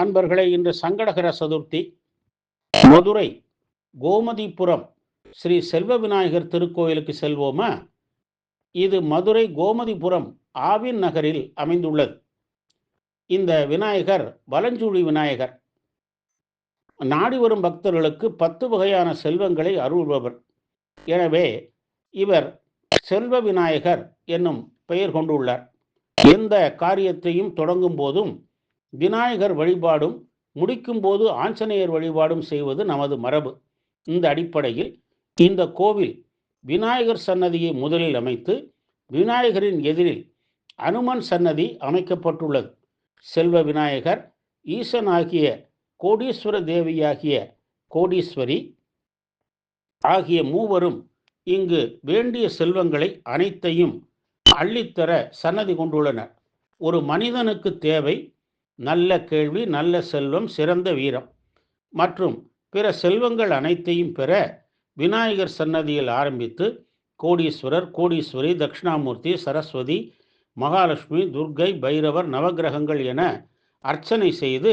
அன்பர்களே இன்று சங்கடகர சதுர்த்தி. மதுரை கோமதிபுரம் ஸ்ரீ செல்வ விநாயகர் திருக்கோயிலுக்கு செல்வோமா? இது மதுரை கோமதிபுரம் ஆவின் நகரில் அமைந்துள்ளது. இந்த விநாயகர் வலஞ்சூழி விநாயகர். நாடி வரும் பக்தர்களுக்கு பத்து வகையான செல்வங்களை அருள்பவர். எனவே இவர் செல்வ விநாயகர் என்னும் பெயர் கொண்டுள்ளார். எந்த காரியத்தையும் தொடங்கும் போதும் விநாயகர் வழிபாடும் முடிக்கும் போது ஆஞ்சநேயர் வழிபாடும் செய்வது நமது மரபு. இந்த அடிப்படையில் இந்த கோவில் விநாயகர் சன்னதியை முதலில் அமைத்து விநாயகரின் எதிரில் அனுமன் சன்னதி அமைக்கப்பட்டுள்ளது. செல்வ விநாயகர் ஈசன் ஆகிய கோடீஸ்வர தேவியாகிய கோடீஸ்வரி ஆகிய மூவரும் இங்கு வேண்டிய செல்வங்களை அனைத்தையும் அள்ளித்தர சன்னதி கொண்டுள்ளனர். ஒரு மனிதனுக்கு தேவை நல்ல கேள்வி நல்ல செல்வம் சிறந்த வீரம். மற்றும் பிற செல்வங்கள் அனைத்தையும் பெற விநாயகர் சன்னதியில் ஆரம்பித்து கோடீஸ்வரர் கோடீஸ்வரி தட்சிணாமூர்த்தி சரஸ்வதி மகாலட்சுமி துர்க்கை பைரவர் நவகிரகங்கள் என அர்ச்சனை செய்து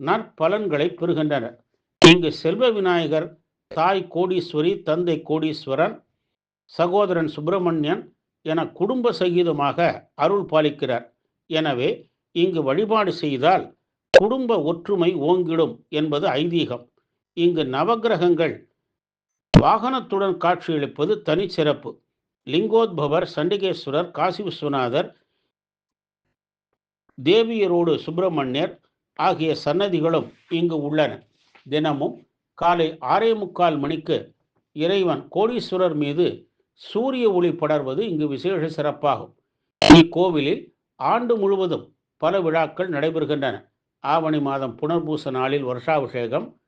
நற்பலன்களை பெறுகின்றனர். இங்கு செல்வ விநாயகர் தாய் கோடீஸ்வரி தந்தை கோடீஸ்வரன் சகோதரன் சுப்பிரமணியன் என குடும்ப சகிதமாக அருள் பாலிக்கிறார். எனவே இங்கு வழிபாடு செய்தால் குடும்ப ஒற்றுமை ஓங்கிடும் என்பது ஐதீகம். இங்கு நவகிரகங்கள் வாகனத்துடன் காட்சியளிப்பது தனிச்சிறப்பு லிங்கோத்பவர் சண்டிகேஸ்வரர் காசி விஸ்வநாதர் தேவியரோடு சுப்பிரமணியர் ஆகிய சன்னதிகளும் இங்கு உள்ளன. தினமும் காலை ஆறே முக்கால் மணிக்கு இறைவன் கோடீஸ்வரர் மீது சூரிய ஒளி படர்வது இங்கு விசேஷ சிறப்பாகும். இக்கோவிலில் ஆண்டு முழுவதும் பல விழாக்கள் நடைபெறுகின்றன. ஆவணி மாதம் புனர்பூச நாளில் வருஷாபிஷேகம்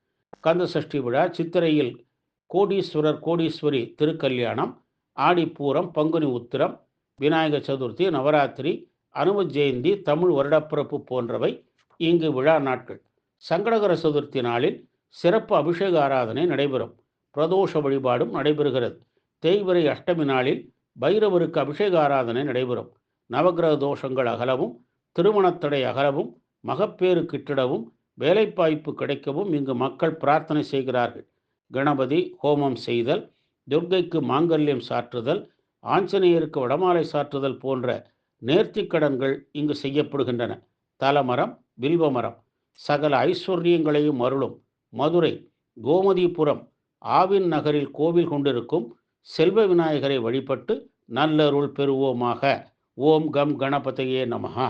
கந்தசஷ்டி விழா சித்திரையில் கோடீஸ்வரர் கோடீஸ்வரி திருக்கல்யாணம் ஆடிப்பூரம் பங்குனி உத்திரம் விநாயகர் சதுர்த்தி நவராத்திரி அனும ஜெயந்தி தமிழ் வருடப்பிறப்பு போன்றவை இங்கு விழா நாட்கள். சங்கடகர சதுர்த்தி நாளில் சிறப்பு அபிஷேக ஆராதனை நடைபெறும். பிரதோஷ வழிபாடும் நடைபெறுகிறது. தேய்வரை அஷ்டமி நாளில் பைரவருக்கு அபிஷேக ஆராதனை நடைபெறும். நவகிரக தோஷங்கள் அகலவும் திருமணத்தடை அகலவும் மகப்பேறு கிட்டிடவும் வேலைப்பாய்ப்பு கிடைக்கவும் இங்கு மக்கள் பிரார்த்தனை செய்கிறார்கள். கணபதி ஹோமம் செய்தல் துர்கைக்கு மாங்கல்யம் சாற்றுதல் ஆஞ்சநேயருக்கு வடமாலை சாற்றுதல் போன்ற நேர்த்திக்கடன்கள் இங்கு செய்யப்படுகின்றன. தலமரம் வில்வமரம் சகல ஐஸ்வர்யங்களையும் அருளும் மதுரை கோமதிபுரம் ஆவின் நகரில் கோவில் கொண்டிருக்கும் செல்வ விநாயகரை வழிபட்டு நல்லருள் பெறுவோமாக. ஓம் கம் கணபதையே நமகா